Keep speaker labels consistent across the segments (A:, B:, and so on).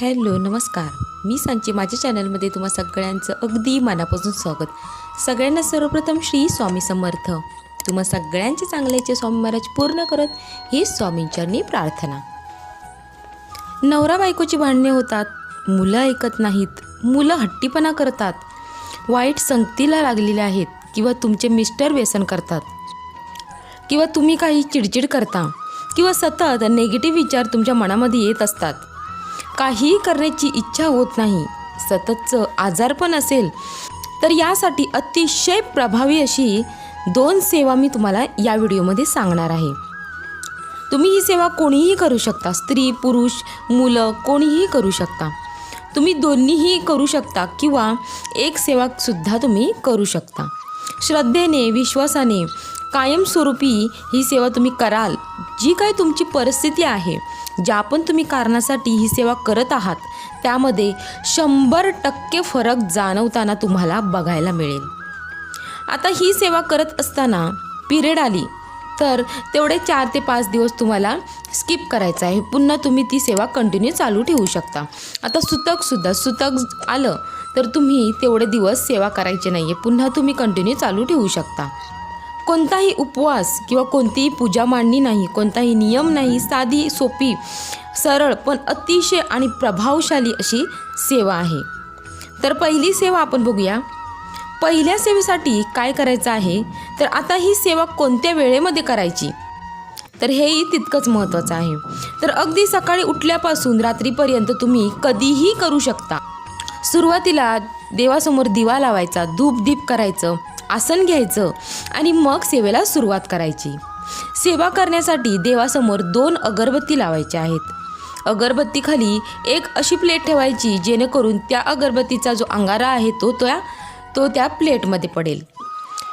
A: Hello नमस्कार. मी सांची माझ्या चॅनलमध्ये तुम्हा सगळ्यांचं अगदी मनापासून स्वागत. सगळ्यांना सर्वप्रथम श्री स्वामी समर्थ. तुम्हा सगळ्यांचे चांगल्याचे स्वामी महाराज पूर्ण करत ही स्वामींचरणी प्रार्थना. नवरा बायकोची भांडणे होतात मुलं ऐकत नाहीत मुलं हट्टीपणा करतात वाईट संगतीला लागलेले आहेत किंवा तुमचे मिस्टर व्यसन करतात किंवा तुम्ही काही चिडचिड करता किंवा सतत नेगेटिव्ह विचार तुमच्या मनामध्ये येत असतात. काहीही करण्याची इच्छा होत नाही. सततचं आजारपण असेल. तर यासाठी अतिशय प्रभावी अशी दोन सेवा मी तुम्हाला या व्हिडिओमध्ये सांगणार आहे. तुम्ही ही सेवा कोणीही करू शकता. स्त्री पुरुष मुलं कोणीही करू शकता. तुम्ही दोन्हीही करू शकता किंवा एक सेवासुद्धा तुम्ही करू शकता. श्रद्धेने विश्वासाने कायमस्वरूपी ही सेवा तुम्ही कराल. जी काय तुमची परिस्थिती आहे ज्या पण तुम्ही कारणासाठी ही सेवा करत आहात त्यामध्ये शंभर टक्के फरक जाणवताना तुम्हाला बघायला मिळेल. आता ही सेवा करत असताना पिरियड आली तर तेवढे चार ते पाच दिवस तुम्हाला स्किप करायचं आहे. पुन्हा तुम्ही ती सेवा कंटिन्यू चालू ठेवू शकता. आता सुतकसुद्धा सुतक आलं तर तुम्ही तेवढे दिवस सेवा करायची नाही आहे पुन्हा तुम्ही कंटिन्यू चालू ठेवू शकता. कोणताही उपवास किंवा कोणतीही पूजा मांडणी नाही कोणताही नियम नाही साधी सोपी सरळ पण अतिशय आणि प्रभावशाली अशी सेवा आहे. तर पहिली सेवा आपण बघूया. पहिल्या सेवेसाठी काय करायचं आहे? तर आता ही सेवा कोणत्या वेळेमध्ये करायची? तर हेही तितकंच महत्त्वाचं आहे. तर अगदी सकाळी उठल्यापासून रात्रीपर्यंत तुम्ही कधीही करू शकता. सुरुवातीला देवासमोर दिवा लावायचा धूप दीप करायचं आसन घ्यायचं आणि मग सेवेला सुरुवात करायची. सेवा करण्यासाठी देवासमोर दोन अगरबत्ती लावायच्या आहेत. अगरबत्तीखाली एक अशी प्लेट ठेवायची जेणेकरून त्या अगरबत्तीचा जो अंगारा आहे तो त्या तो त्या प्लेटमध्ये पडेल.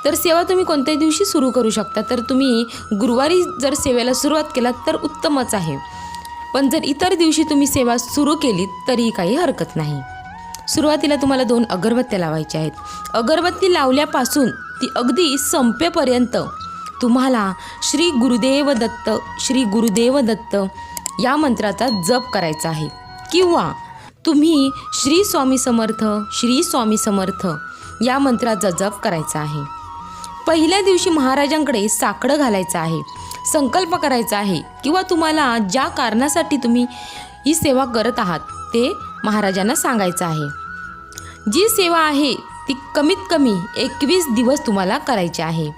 A: तर सेवा तुम्ही कोणत्याही दिवशी सुरू करू शकता. तर तुम्ही गुरुवारी जर सेवेला सुरुवात केलात तर उत्तमच आहे. पण जर इतर दिवशी तुम्ही सेवा सुरू केलीत तरी काही हरकत नाही. सुरुवातीला तुम्हाला दोन अगरबत्त्या लावायच्या आहेत. अगरबत्ती लावल्यापासून ती अगदी संपेपर्यंत तुम्हाला श्री गुरुदेव दत्त श्री गुरुदेव दत्त या मंत्राचा जप करायचा आहे. किंवा तुम्ही श्री स्वामी समर्थ श्री स्वामी समर्थ या मंत्राचा जप करायचा आहे. पहिल्या दिवशी महाराजांकडे साकडं घालायचं आहे संकल्प करायचा आहे किंवा तुम्हाला ज्या कारणासाठी तुम्ही ही सेवा करत आहात ते महाराजांना सांगायचं आहे. जी सेवा आहे ती कमीत कमी एकवीस दिवस तुम्हाला करायची आहे.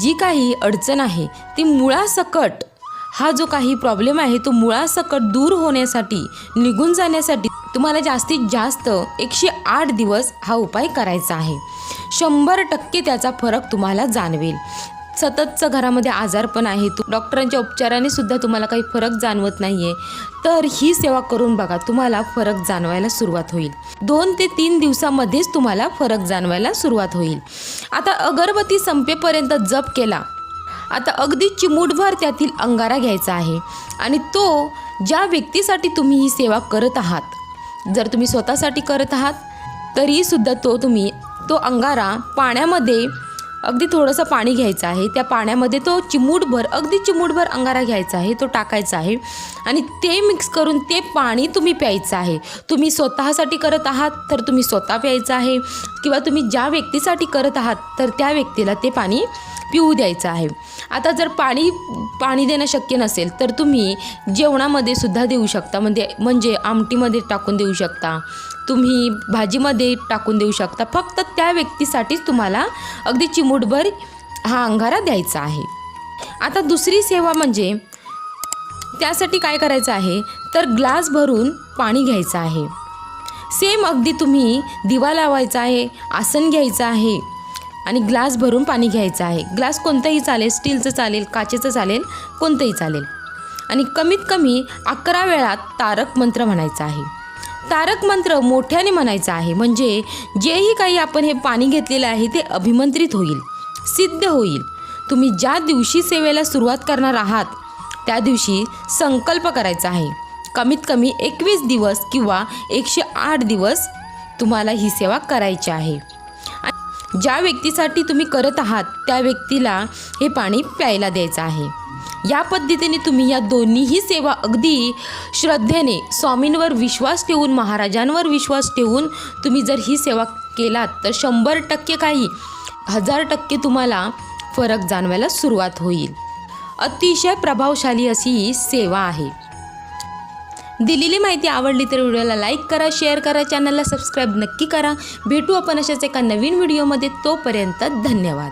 A: जी काही अडचण आहे ती मुळासकट हा जो काही प्रॉब्लेम आहे तो मुळासकट दूर होण्यासाठी निघून जाण्यासाठी तुम्हाला जास्तीत जास्त एकशे आठ दिवस हा उपाय करायचा आहे. शंभर टक्के त्याचा फरक तुम्हाला जाणवेल. सततचं घरामध्ये आजार पण आहे तू डॉक्टरांच्या उपचाराने सुद्धा तुम्हाला काही फरक जाणवत नाही आहे तर ही सेवा करून बघा तुम्हाला फरक जाणवायला सुरुवात होईल. दोन ते तीन दिवसामध्येच तुम्हाला फरक जाणवायला सुरुवात होईल. आता अगरबत्ती संपेपर्यंत जप केला. आता अगदी चिमूटभर त्यातील अंगारा घ्यायचा आहे. आणि तो ज्या व्यक्तीसाठी तुम्ही ही सेवा करत आहात जर तुम्ही स्वतःसाठी करत आहात तरीसुद्धा तो तुम्ही तो अंगारा पाण्यामध्ये अगदी थोडंसं पाणी घ्यायचं आहे. त्या पाण्यामध्ये तो चिमूटभर अगदी चिमूटभर अंगारा घ्यायचा आहे तो टाकायचा आहे. आणि ते मिक्स करून ते पाणी तुम्ही प्यायचं आहे. तुम्ही स्वतःसाठी करत आहात तर तुम्ही स्वतः प्यायचं आहे. किंवा तुम्ही ज्या व्यक्तीसाठी करत आहात तर त्या व्यक्तीला ते पाणी पिऊ द्यायचं आहे. आता जर पाणी पाणी देणं शक्य नसेल तर तुम्ही जेवणामध्ये सुद्धा देऊ शकता. म्हणजे म्हणजे आमटीमध्ये टाकून देऊ शकता. तुम्ही भाजीमध्ये टाकून देऊ शकता. फक्त त्या व्यक्तीसाठीच तुम्हाला अगदी चिमूटभर हा अंगारा द्यायचा आहे. आता दुसरी सेवा म्हणजे त्यासाठी काय करायचं आहे? तर ग्लास भरून पाणी घ्यायचं आहे. सेम अगदी तुम्ही दिवा लावायचा आहे आसन घ्यायचं आहे आणि ग्लास भरून पाणी घ्यायचं आहे. ग्लास कोणतंही चालेल स्टीलचं चालेल काचेचं चालेल कोणतंही चालेल. आणि कमीत कमी अकरा वेळात तारक मंत्र म्हणायचा आहे. तारक मंत्र मोठ्याने म्हणायचा आहे. म्हणजे जेही काही आपण हे पाणी घेतलेलं आहे ते अभिमंत्रित होईल सिद्ध होईल. तुम्ही ज्या दिवशी सेवेला सुरुवात करणार आहात त्या दिवशी संकल्प करायचा आहे. कमीत कमी एकवीस दिवस किंवा एकशे आठ दिवस तुम्हाला ही सेवा करायची आहे. ज्या व्यक्तीसाठी तुम्ही करत आहात त्या व्यक्तीला हे पाणी प्यायला द्यायचं आहे. या पद्धतीने तुम्ही या दोन्हीही सेवा अगदी श्रद्धेने स्वामींवर विश्वास ठेवून महाराजांवर विश्वास ठेवून तुम्ही जर ही सेवा केलात तर शंभर टक्के काही हजार टक्के तुम्हाला फरक जाणवायला सुरुवात होईल. अतिशय प्रभावशाली अशी ही सेवा आहे. दिलेली माहिती आवडली तर व्हिडिओला लाईक करा शेअर करा चॅनलला सबस्क्राईब नक्की करा. भेटू आपण अशाच एका नवीन व्हिडिओमध्ये. तोपर्यंत धन्यवाद.